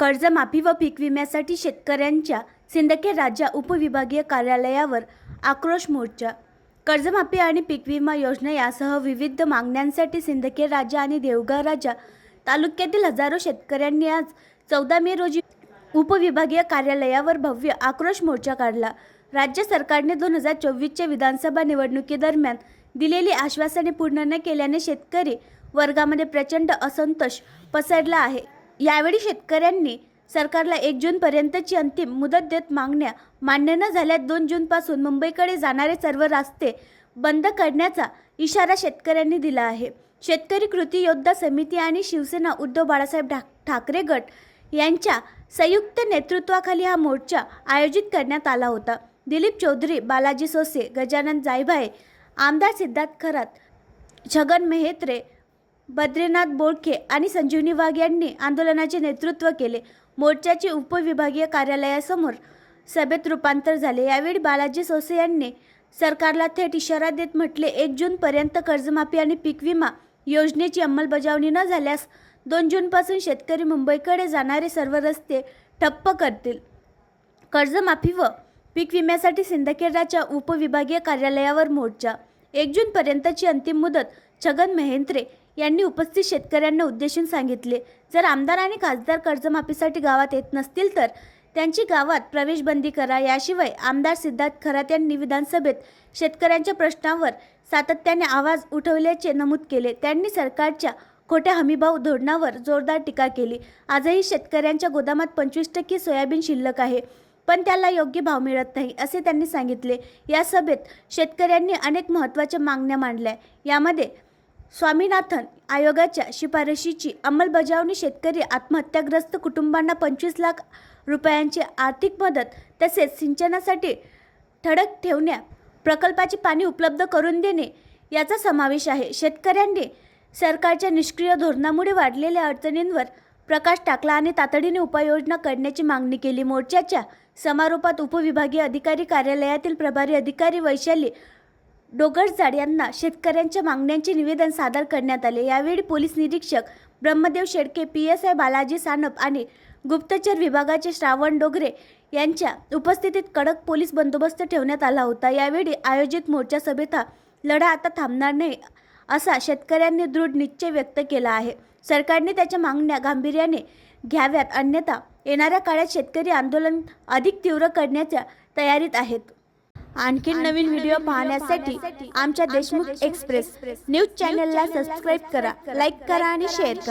कर्जमाफी व पीक विम्यासाठी शेतकऱ्यांच्या सिंदखेड राज्य उपविभागीय कार्यालयावर आक्रोश मोर्चा. कर्जमाफी आणि पीक विमा योजना यासह विविध मागण्यांसाठी सिंदखेड राज्य आणि देवगाव राजा तालुक्यातील हजारो शेतकऱ्यांनी आज चौदा मे रोजी उपविभागीय कार्यालयावर भव्य आक्रोश मोर्चा काढला. राज्य सरकारने दोन हजार चोवीसच्या विधानसभा निवडणुकीदरम्यान दिलेली आश्वासने पूर्ण न केल्याने शेतकरी वर्गामध्ये प्रचंड असंतोष पसरला आहे. यावेळी शेतकऱ्यांनी सरकारला एक जूनपर्यंतची अंतिम मुदत देत मागण्या मान्य न झाल्यास दोन जूनपासून मुंबईकडे जाणारे सर्व रस्ते बंद करण्याचा इशारा शेतकऱ्यांनी दिला आहे. शेतकरी कृती योद्धा समिती आणि शिवसेना उद्धव बाळासाहेब ढा ठाकरे गट यांच्या संयुक्त नेतृत्वाखाली हा मोर्चा आयोजित करण्यात आला होता. दिलीप चौधरी बालाजी सोसे गजानन जायभाये आमदार सिद्धार्थ खरात छगन मेहेत्रे बद्रीनाथ बोडखे आणि संजीवनी वाघ यांनी आंदोलनाचे नेतृत्व केले. मोर्चाचे उपविभागीय कार्यालयासमोर सभेत रूपांतर झाले. यावेळी बालाजी सोसे यांनी सरकारला थेट इशारा देत म्हटले एक जूनपर्यंत कर्जमाफी आणि पीक विमा योजनेची अंमलबजावणी न झाल्यास दोन जूनपासून शेतकरी मुंबईकडे जाणारे सर्व रस्ते ठप्प करतील. कर्जमाफी व पीक विम्यासाठी सिंदखेडच्या उपविभागीय कार्यालयावर मोर्चा एक जूनपर्यंतची अंतिम मुदत छगन मेहेंत्रे यांनी उपस्थित शेतकऱ्यांना उद्देशून सांगितले. जर आमदार आणि खासदार कर्जमाफीसाठी गावात येत नसतील तर त्यांची गावात प्रवेशबंदी करा. याशिवाय आमदार सिद्धार्थ खरात यांनी विधानसभेत शेतकऱ्यांच्या प्रश्नावर सातत्याने आवाज उठवल्याचे नमूद केले. त्यांनी सरकारच्या खोट्या हमीभाव धोरणावर जोरदार टीका केली. आजही शेतकऱ्यांच्या गोदामात पंचवीस टक्के सोयाबीन शिल्लक आहे. पण त्याला योग्य भाव मिळत नाही असे त्यांनी सांगितले. या सभेत शेतकऱ्यांनी अनेक महत्त्वाच्या मागण्या मांडल्या. यामध्ये स्वामीनाथन आयोगाच्या शिफारशीची अंमलबजावणी शेतकरी आत्महत्याग्रस्त कुटुंबांना पंचवीस लाख रुपयांची आर्थिक मदत तसेच सिंचनासाठी ठळक ठेवण्या प्रकल्पाची पाणी उपलब्ध करून देणे याचा समावेश आहे. शेतकऱ्यांनी सरकारच्या निष्क्रिय धोरणामुळे वाढलेल्या अडचणींवर प्रकाश टाकला आणि तातडीने उपाययोजना करण्याची मागणी केली. मोर्चाच्या समारोपात उपविभागीय अधिकारी कार्यालयातील प्रभारी अधिकारी वैशाली डोगरजाड यांना शेतकऱ्यांच्या मागण्यांचे निवेदन सादर करण्यात आले. यावेळी पोलीस निरीक्षक Brahmadev Shedke P S I Balaji Sanap आणि गुप्तचर विभागाचे श्रावण डोगरे यांच्या उपस्थितीत कडक पोलीस बंदोबस्त ठेवण्यात आला होता. यावेळी आयोजित मोर्चा सभेत हा लढा आता थांबणार नाही. असा शेतकऱ्यांनी दृढ निश्चय व्यक्त केला आहे. सरकारने त्याच्या मागण्या गांभीर्याने घ्याव्यात अन्यथा येणाऱ्या काळात शेतकरी आंदोलन अधिक तीव्र करण्याच्या तयारीत आहेत. आणखी नवीन व्हिडिओ पाहण्यासाठी आमच्या देशमुख एक्सप्रेस न्यूज चॅनलला सबस्क्राईब करा लाईक करा आणि शेअर करा.